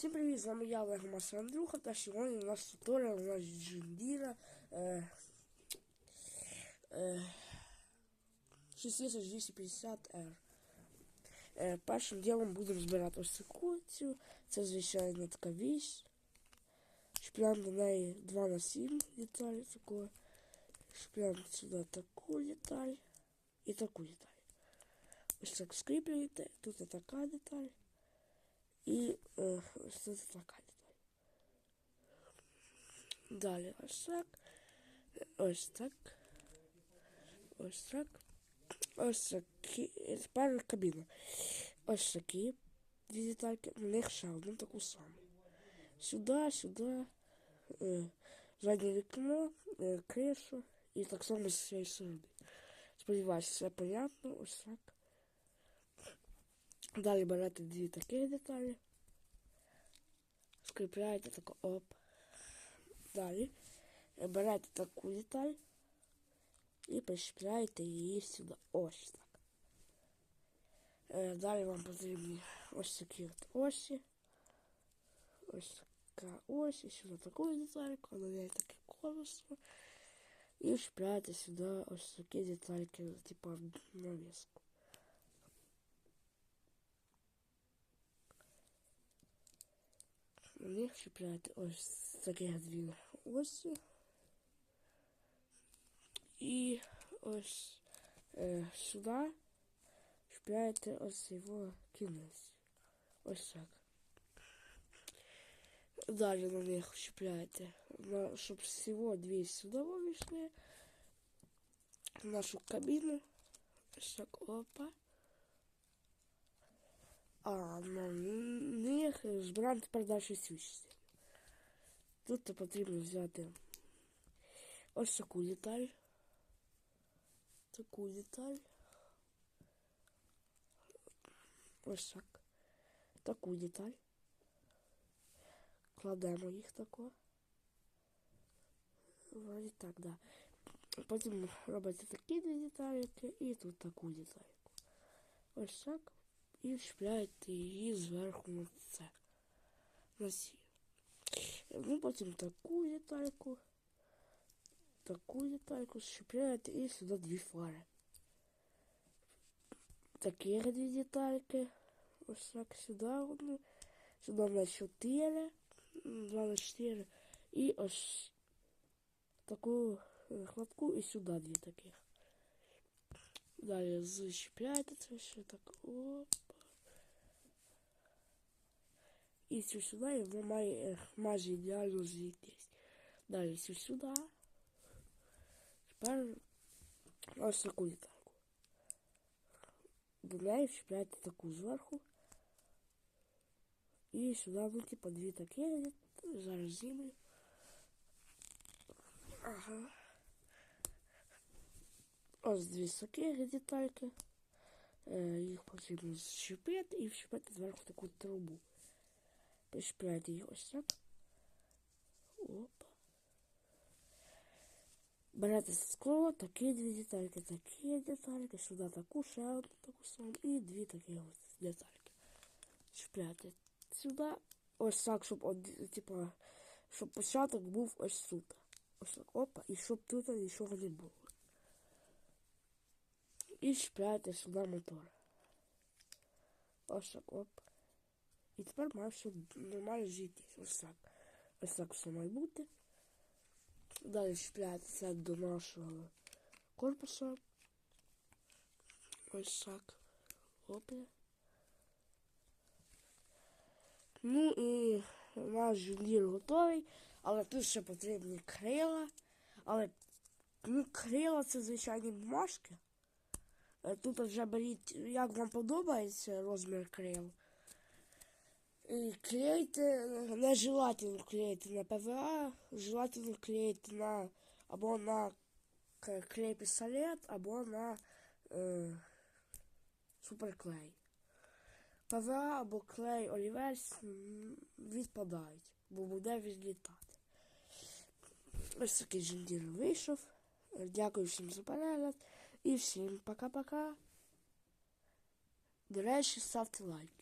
Всім привіт, з вами я Олег Маса Андрюха, та сьогодні у нас туторіал, у нас Джиндіра е, е, 6250R. Е, першим ділом будемо збирати ось цю цю. Це звичайно така вісь. Шплян до неї 2 на 7 деталі такої. Шплян сюди таку деталь і таку деталь. Ось так скріплюєте, тут така деталь. І е, ось тут така. Далі ось так. Ось так. Ось так. Ось такі. Тепер кабіна. Ось такі дві детальки. На них ще одну таку саму. Сюди, сюди. Е, заднє вікно, е. І так само з цієї сторони. Сподіваюся, все понятно. Ось так. Далі берете дві такі деталі. Скріпляєте тако оп. Далі берете таку деталь і прищепляєте її сюди. Ось так. Е, Далі вам потрібні ось такі от осі. Ось така ось, і сюди таку детальку, на неї таке колесо. І вшпляєте сюди ось такі детальки, типу навіску. На них чіпляєте ось такі дві осі. І ось е, сюди чіпляєте ось його кінець. Ось так. Далі на них чіпляєте, на, щоб всього дві сюди вийшли. Нашу кабіну. Ось так, опа. А на них збираємо тепер далі свічці. Тут потрібно взяти ось таку деталь. Таку деталь. Ось так. Таку деталь. Кладемо їх тако. Вроді так, да. Потім робите такі дві детальки і тут таку детальку. Ось так і вшпляєте її зверху на це. На сі. Ну, потім таку детальку, таку детальку щепляєте і сюди дві фари. Такі дві детальки. Ось так сюди одну. Сюди на 4. 2 на 4. І ось таку хлопку і сюди дві таких. Далі защіпляєте це все так. Оп. І цю сюди воно має майже ідеально зійтись. Далі цю сюди. Тепер ось таку літарку. До неї вчіпляєте таку зверху. І сюди, ну, типа, дві такі. Зараз зімлю. Ага. Ось дві такі детальки. Е, їх потрібно зчепити і вчепити зверху таку трубу. Пришпляйте їх ось так. Опа. Берете скло, такі дві детальки, такі детальки, сюди таку, ще одну таку саму і дві такі ось детальки. Шпляйте сюди. Ось так, щоб од, типа, щоб початок був ось тут. Ось так, опа, і щоб тут нічого не було. І шпляйте сюди мотор. Ось так, оп. І тепер має все нормально жити. Ось так. Ось так все має бути. Далі чіпляється до нашого корпусу. Ось так. Опля. Ну і наш жулір готовий, але тут ще потрібні крила. Але ну, крила це звичайні бумажки. Тут вже беріть, як вам подобається розмір крил. Клеїти, нежелательно клеїти на ПВА, желательно клеїти на або на клей пістолет, або на е, суперклей. ПВА або клей олівець відпадають, бо буде відлітати. Ось такий жендір вийшов. Дякую всім за перегляд і всім пока-пока. До речі, ставте лайк.